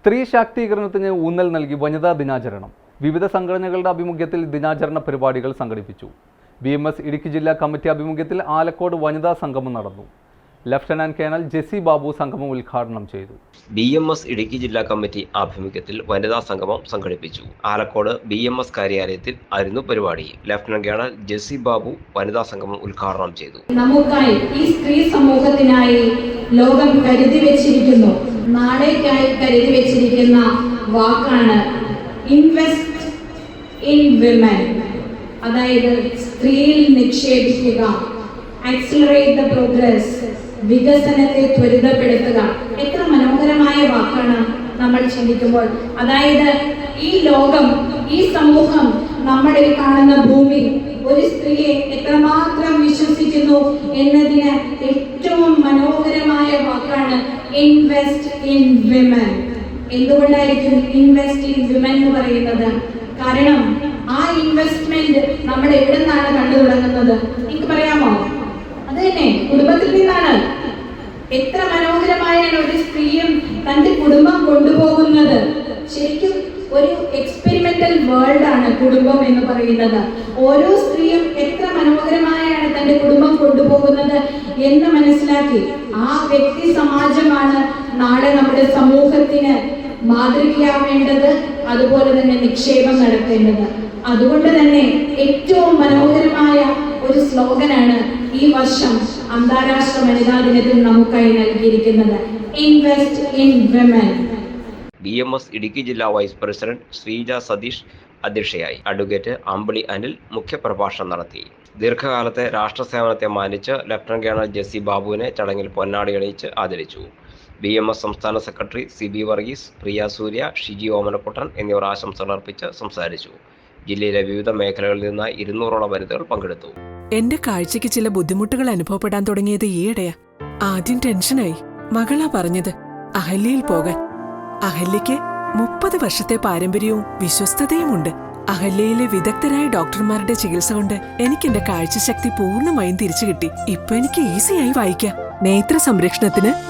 സ്ത്രീ ശാക്തീകരണത്തിന് ഊന്നൽ നൽകി വനിതാ ദിനാചരണം. വിവിധ സംഘടനകളുടെ ആഭിമുഖ്യത്തിൽ ദിനാചരണ പരിപാടികൾ സംഘടിപ്പിച്ചു. ബി എം എസ് ഇടുക്കി ജില്ലാ കമ്മിറ്റി ആഭിമുഖ്യത്തിൽ ആലക്കോട് വനിതാ സംഗമം നടന്നു. ലഫ്റ്റനന്റ് കേണൽ ജെസി ബാബു സംഗമം ഉദ്ഘാടനം ചെയ്തു. ബി എം എസ് ഇടുക്കി ജില്ലാ കമ്മിറ്റി ആഭിമുഖ്യത്തിൽ വനിതാ സംഗമം സംഘടിപ്പിച്ചു. ആലക്കോട് ബി എം എസ് കാര്യാലയത്തിൽ ആയിരുന്നു പരിപാടി. ലഫ്റ്റനന്റ് കേണൽ ജെസി ബാബു വനിതാ സംഗമം ഉദ്ഘാടനം ചെയ്തു. നമുക്കായി ഈ സ്ത്രീ സമൂഹത്തിനായി ലോകം കരുതി വെച്ചിരിക്കുന്നു. നാളേക്കായി കരുതി വാക്കാണ് ഇൻവെസ്റ്റ് ഇൻ വിമൻ അതായത് സ്ത്രീയിൽ നിക്ഷേപിക്കുക ആക്സിലറേറ്റ് ദ പ്രോഗ്രസ് വികസനത്തെ ത്വരിതപ്പെടുത്തുക. എത്ര മനോഹരമായ വാക്കാണ് നമ്മൾ ചിന്തിക്കുമ്പോൾ. അതായത് ഈ ലോകം ഈ സമൂഹം നമ്മുടെ കാണുന്ന ഭൂമി ഒരു സ്ത്രീയെ എത്രമാത്രം വിശ്വസിക്കുന്നു എന്നതിന് ഏറ്റവും മനോഹരമായ വാക്കാണ് ഇൻവെസ്റ്റ് ഇൻ വിമൻ എന്തുകൊണ്ടായിരിക്കും ഇൻവെസ്റ്റ് ഇൻ വിമൻ എന്ന് പറയുന്നത്? കാരണം ആ ഇൻവെസ്റ്റ്മെന്റ് നമ്മൾ എവിടെ നിന്നാണ് കണ്ടു തുടങ്ങുന്നത്? എനിക്ക് പറയാമോ? അത് തന്നെ കുടുംബത്തിൽ നിന്നാണ്. എത്ര മനോഹരമായാണ് ഒരു സ്ത്രീയും തന്റെ കുടുംബം കൊണ്ടുപോകുന്നത്. ശരിക്കും ഒരു എക്സ്പെരിമെന്റൽ വേൾഡ് ആണ് കുടുംബം എന്ന് പറയുന്നത്. ഓരോ സ്ത്രീയും എത്ര മനോഹരമായാണ് തന്റെ കുടുംബം കൊണ്ടുപോകുന്നത് എന്ന് മനസ്സിലാക്കി ആ വ്യക്തി സമാജമാണ് നാളെ നമ്മുടെ സമൂഹത്തിന് മാതൃകയാവേണ്ടത് അതുപോലെ തന്നെ നിക്ഷേപം നടത്തേണ്ടത്. അതുകൊണ്ട് തന്നെ ഏറ്റവും മനോഹരമായ ഒരു സ്ലോഗനാണ് ഈ വർഷം അന്താരാഷ്ട്ര വനിതാ ദിനത്തിൽ നമുക്കായി നൽകിയിരിക്കുന്നത്. Invest in women B M S Idukki ജില്ലാ വൈസ് പ്രസിഡന്റ് ശ്രീജ സതീഷ് അധ്യക്ഷയായി അഡ്വക്കേറ്റ് അമ്പിളി അനിൽ മുഖ്യപ്രഭാഷണം നടത്തി. ദീർഘകാലത്തെ രാഷ്ട്രസേവനത്തെ മാനിച്ച് ലഫ്റ്റനന്റ് കേണൽ ജെസ്സി ബാബുവിനെ ചടങ്ങിൽ പൊന്നാടി അണിയിച്ച് ആദരിച്ചു. ബി എം എസ് സംസ്ഥാന secretary C B Varghese Priya Surya Shiji Omanakuttan എന്നിവർ ആശംസകൾ അർപ്പിച്ച് സംസാരിച്ചു. ജില്ലയിലെ വിവിധ മേഖലകളിൽ നിന്ന് ഇരുന്നൂറോളം വനിതകൾ പങ്കെടുത്തു. എന്റെ കാഴ്ചയ്ക്ക് ചില ബുദ്ധിമുട്ടുകൾ അനുഭവപ്പെടാൻ തുടങ്ങിയത് ഈയിടെയാ. ആദ്യം ടെൻഷനായി. മകളാ പറഞ്ഞത് അഹല്യയിൽ പോകാൻ. അഹല്യയ്ക്ക് മുപ്പത് വർഷത്തെ പാരമ്പര്യവും വിശ്വസ്തതയുമുണ്ട്. അഹല്യയിലെ വിദഗ്ധരായ ഡോക്ടർമാരുടെ ചികിത്സ കൊണ്ട് എനിക്ക് എന്റെ കാഴ്ചശക്തി പൂർണമായും തിരിച്ചു കിട്ടി ഇപ്പൊ എനിക്ക് ഈസിയായി വായിക്കാം. നേത്ര സംരക്ഷണത്തിന്